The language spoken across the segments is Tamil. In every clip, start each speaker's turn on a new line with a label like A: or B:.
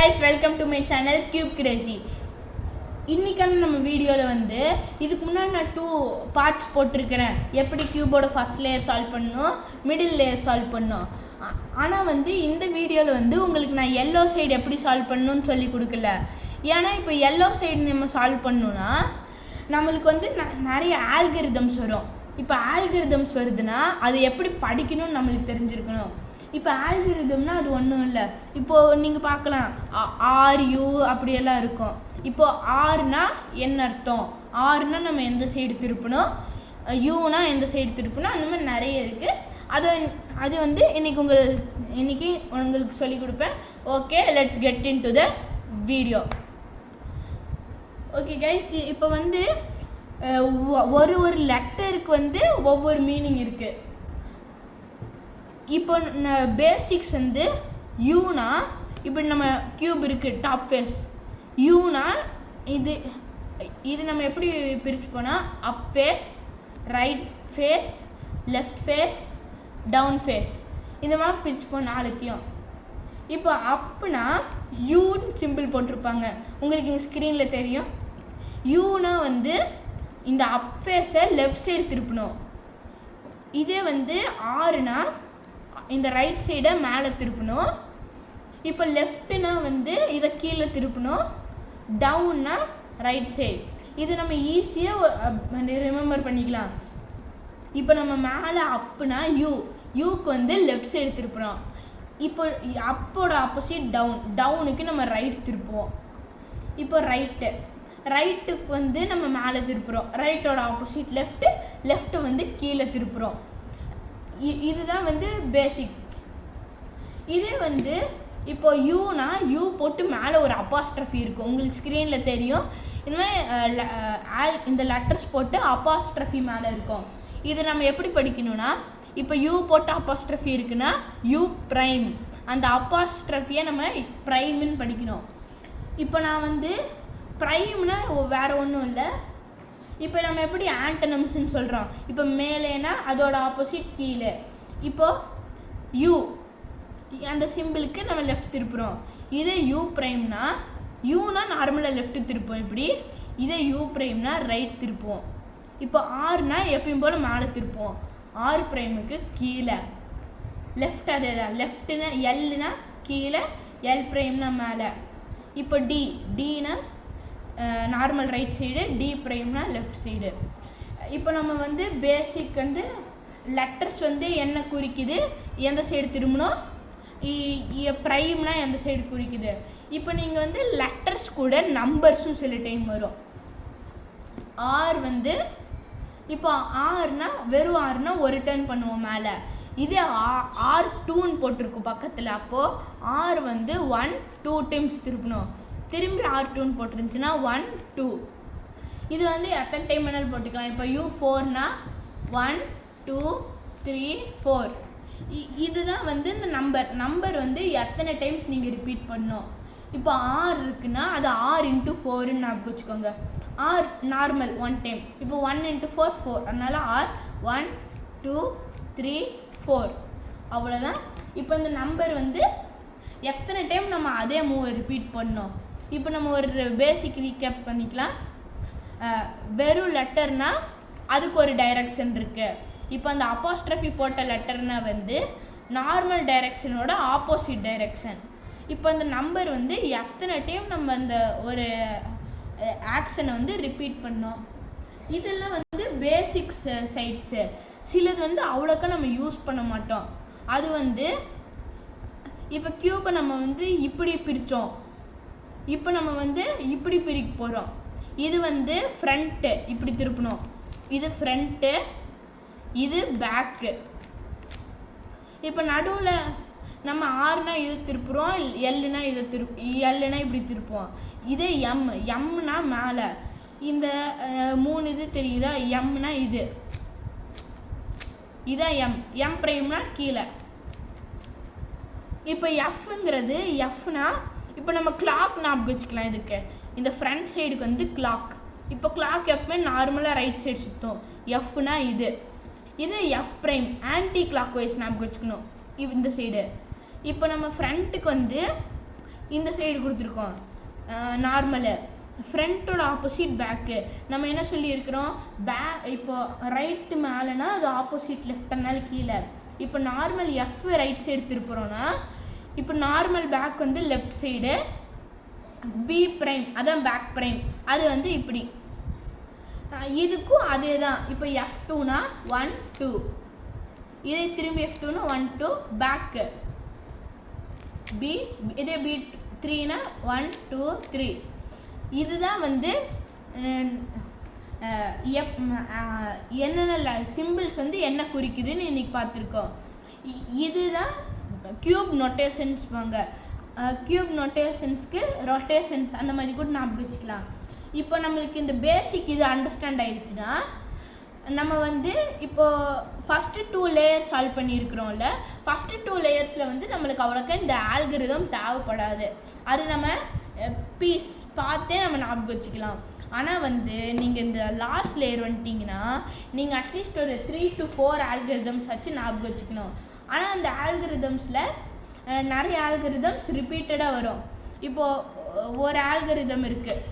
A: Guys welcome to my channel cube crazy இன்றைக்கான நம்ம வீடியோவில் வந்து இதுக்கு முன்னாடி நான் டூ பார்ட்ஸ் போட்டிருக்கிறேன். எப்படி கியூபோட ஃபர்ஸ்ட் லேயர் சால்வ் பண்ணணும் மிடில் லேயர் சால்வ் பண்ணணும். ஆனால் வந்து இந்த வீடியோவில் வந்து உங்களுக்கு நான் எல்லோ சைடு எப்படி சால்வ் பண்ணணும்னு சொல்லி கொடுக்கல. ஏன்னா இப்போ எல்லோ சைடு நம்ம சால்வ் பண்ணணும்னா நம்மளுக்கு வந்து ந- நிறைய ஆல்கரிதம்ஸ் வரும். இப்போ ஆல்கரிதம்ஸ் வருதுன்னா அது எப்படி படிக்கணும்னு நம்மளுக்கு தெரிஞ்சிருக்கணும். இப்போ ஆல்கிரிதம்னா அது ஒன்றும் இல்லை. இப்போது நீங்கள் பார்க்கலாம். ஆர் யூ அப்படியெல்லாம் இருக்கும். இப்போது ஆர்னா என்ன அர்த்தம்? ஆர்னா நம்ம எந்த சைடு திருப்பணும்? யூனா எந்த சைடு திருப்பணும்? அந்த மாதிரி நிறைய இருக்குது அது அது வந்து இன்றைக்கி உங்கள் இன்னைக்கு உங்களுக்கு சொல்லிக் கொடுப்பேன். Okay let's get into the video okay guys இப்போ வந்து ஒரு ஒரு லெட்டருக்கு வந்து ஒவ்வொரு மீனிங் இருக்குது இப்போ பேசிக்ஸ் வந்து யூனா இப்போ நம்ம கியூப் இருக்குது டாப் ஃபேஸ் யூனா இது இது நம்ம எப்படி பிரித்து போனால் up face right face left face down face இந்த மாதிரி பிரித்து போனால் நாலுத்தையும். இப்போ அப்புனா யூன்னு சிம்பிள் போட்டிருப்பாங்க. உங்களுக்கு இங்கே ஸ்க்ரீனில் தெரியும் யூனா வந்து இந்த அப் ஃபேஸை லெஃப்ட் சைடு திருப்பணும். இதே வந்து ஆறுனா இந்த ரைட் சைடை மேலே திருப்பணும். இப்போ லெஃப்ட்னா வந்து இதை கீழே திருப்பணும். டவுன்னா ரைட் சைடு இது நம்ம ஈஸியாக ரிமெம்பர் பண்ணிக்கலாம். இப்போ நம்ம மேலே அப்புனா யூ யூக்கு வந்து லெஃப்ட் சைடு திருப்புறோம் இப்போ அப்போட ஆப்போசிட் டவுன் டவுனுக்கு நம்ம ரைட் திருப்புவோம். இப்போ ரைட்டு ரைட்டுக்கு வந்து நம்ம மேலே திருப்புறோம். ரைட்டோட ஆப்போசிட் லெஃப்ட்டு லெஃப்ட்டு வந்து கீழே திருப்புறோம். இதுதான் வந்து பேசிக் இதே வந்து இப்போ யூனா யூ போட்டு மேலே ஒரு அப்பாஸ்ட்ரஃபி இருக்கும் உங்களுக்கு ஸ்க்ரீனில் தெரியும். இந்த மாதிரி இந்த லெட்டர்ஸ் போட்டு அப்பாஸ்ட்ரஃபி மேலே இருக்கும். இதை நம்ம எப்படி படிக்கணும்னா இப்போ யூ போட்டு அப்பாஸ்ட்ரஃபி இருக்குன்னா யூ ப்ரைம் அந்த அப்பாஸ்ட்ரஃபியை நம்ம ப்ரைம்னு படிக்கணும். இப்போ நான் வந்து ப்ரைம்னா வேறு ஒன்றும் இல்லை. இப்போ நம்ம எப்படி ஆண்டனம்ஸ்ன்னு சொல்கிறோம் இப்போ மேலேனா அதோட ஆப்போசிட் கீழே. இப்போது யூ அந்த சிம்பிளுக்கு நம்ம லெஃப்ட் திருப்புறோம். இதே யூ ப்ரைம்னா யூனா நார்மலாக லெஃப்ட் திருப்போம் இப்படி இதே யூ ப்ரைம்னா ரைட் திருப்போம் இப்போ ஆர்னா எப்பயும் போல் மேலே திருப்போம் ஆர் ப்ரைமுக்கு கீழே. லெஃப்ட் அதே தான். லெஃப்ட்னா எல்னா கீழே எல் ப்ரைம்னா மேலே. இப்போ டி டீனா நார்மல் ரைட் சைடு டி ப்ரைம்னா லெஃப்ட் சைடு இப்போ நம்ம வந்து பேசிக் வந்து லெட்டர்ஸ் வந்து என்ன குறிக்குது? எந்த சைடு திரும்பணும்? ப்ரைம்னா எந்த சைடு குறிக்குது? இப்போ நீங்கள் வந்து லெட்டர்ஸ் கூட நம்பர்ஸும் சில டைம் வரும். ஆர் வந்து இப்போ ஆர்னா வெறும் ஆர்னா ஒரு டர்ன் பண்ணுவோம் மேலே. இதே ஆ ஆர் டூன்னு போட்டிருக்கும் பக்கத்தில். அப்போது ஆர் வந்து ஒன் டூ டைம்ஸ் திருப்பணும். திரும்பி ஆர் டூன்னு போட்டிருந்துச்சுன்னா ஒன் டூ இது வந்து எத்தனை டைம் வேணாலும் போட்டுக்கலாம். இப்போ யூ ஃபோர்னா ஒன் டூ த்ரீ ஃபோர் இதுதான் வந்து இந்த நம்பர் நம்பர் வந்து எத்தனை டைம்ஸ் நீங்கள் ரிப்பீட் பண்ணணும்? இப்போ ஆர் இருக்குன்னா அது ஆர் இன்ட்டு ஃபோர்னு ஞாபகம் வச்சுக்கோங்க. ஆர் நார்மல் ஒன் டைம் இப்போ ஒன் இன்ட்டு ஃபோர் ஃபோர் அதனால் R one two three four அவ்வளோதான் இப்போ இந்த நம்பர் வந்து எத்தனை டைம் நம்ம அதே மூவை ரிப்பீட் பண்ணோம் இப்போ நம்ம ஒரு பேசிக் ரீகேப் பண்ணிக்கலாம். வெறும் லெட்டர்னால் அதுக்கு ஒரு டைரக்ஷன் இருக்குது இப்போ அந்த அப்பாஸ்ட்ரஃபி போட்ட லெட்டர்னால் வந்து நார்மல் டைரக்ஷனோட ஆப்போசிட் டைரக்ஷன் இப்போ அந்த நம்பர் வந்து எத்தனை டைம் நம்ம அந்த ஒரு ஆக்ஷனை வந்து ரிப்பீட் பண்ணோம்? இதெல்லாம் வந்து பேசிக்ஸ் சைட்ஸு சிலது வந்து அவ்வளோக்கா நம்ம யூஸ் பண்ண மாட்டோம். அது வந்து இப்போ க்யூப்பை நம்ம வந்து இப்படி பிரித்தோம். இப்போ நம்ம வந்து இப்படி பிரிக்க போகிறோம் இது வந்து ஃப்ரண்ட்டு இப்படி திருப்பணும். இது ஃப்ரண்ட்டு இது பேக்கு இப்போ நடுவில் நம்ம ஆறுனா இது திருப்புறோம் எல்லுனா இதை திருப்பு எல்லுனா இப்படி திருப்புவோம். இது எம் எம்னா மேலே. இந்த மூணு இது தெரியுதா? எம்னா இது. இதான் எம் எம் ப்ரைம்னா கீழே. இப்போ எஃப்ங்கிறது எஃப்னா இப்போ நம்ம கிளாக் ஞாபகம் வச்சுக்கலாம் இதுக்கு இந்த ஃப்ரண்ட் சைடுக்கு வந்து கிளாக் இப்போ கிளாக் எப்பவுமே நார்மலாக ரைட் சைடு சுற்றும் எஃப்னா இது. இது F prime anticlockwise ஞாபகம் வச்சுக்கணும் இந்த சைடு இப்போ நம்ம ஃப்ரண்ட்டுக்கு வந்து இந்த சைடு கொடுத்துருக்கோம். நார்மலு ஃப்ரண்ட்டோட ஆப்போசிட் பேக்கு நம்ம என்ன சொல்லியிருக்கிறோம்? பே இப்போ ரைட்டு மேலேனா அது ஆப்போசிட் லெஃப்ட்னால கீழே. இப்போ நார்மல் எஃப் ரைட் சைடு திருப்புறோன்னா இப்போ நார்மல் பேக் வந்து லெஃப்ட் சைடு பி ப்ரைம் அதான் பேக் ப்ரைம் அது வந்து இப்படி. இதுக்கும் அதே தான் இப்போ எஃப் டூனா ஒன் டூ இதே திரும்பி எஃப் டூனா ஒன் டூ பேக்கு பி இதே பி த்ரீனா ஒன் டூ த்ரீ இதுதான் வந்து எப் என்னென்ன சிம்பிள்ஸ் வந்து என்ன குறிக்குதுன்னு இன்னைக்கு பார்த்துருக்கோம். இதுதான் க்யூப் நொட்டேஷன்ஸ் வாங்க. க்யூப் நொட்டேஷன்ஸ்க்கு ரொட்டேஷன்ஸ் அந்த மாதிரி கூட ஞாபகம் வச்சுக்கலாம் இப்போ நம்மளுக்கு இந்த பேசிக் இது அண்டர்ஸ்டாண்ட் ஆயிடுச்சுன்னா நம்ம வந்து இப்போ ஃபஸ்ட்டு டூ லேயர் சால்வ் பண்ணியிருக்கிறோம்ல ஃபஸ்ட்டு டூ லேயர்ஸில் வந்து நம்மளுக்கு அவ்வளோக்கா இந்த ஆல்கிரிதம் தேவைப்படாது. அது நம்ம பீஸ் பார்த்தே நம்ம ஞாபகம் வச்சுக்கலாம். ஆனால் வந்து நீங்கள் இந்த லாஸ்ட் லேயர் வந்துட்டிங்கன்னா நீங்கள் அட்லீஸ்ட் ஒரு த்ரீ டு ஃபோர் ஆல்கிரிதம்ஸ் வச்சு ஞாபகம் வச்சுக்கணும். ஆனால் அந்த ஆல்கிரிதம்ஸில் நிறைய ஆல்கிரிதம்ஸ் ரிப்பீட்டடாக வரும். இப்போது ஒரு ஆல்கிரிதம் இருக்குது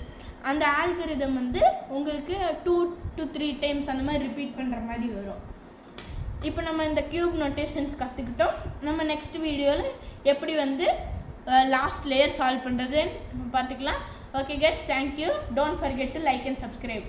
A: அந்த ஆல்கரிதம் வந்து உங்களுக்கு டூ டு த்ரீ டைம்ஸ் அந்த மாதிரி ரிப்பீட் பண்ணுற மாதிரி வரும். இப்போ நம்ம இந்த கியூப் நோட்டேஷன்ஸ் கற்றுக்கிட்டோம் நம்ம நெக்ஸ்ட் வீடியோவில் எப்படி வந்து லாஸ்ட் லேயர் சால்வ் பண்ணுறதுன்னு பார்த்துக்கலாம். Okay guys thank you don't forget to like and subscribe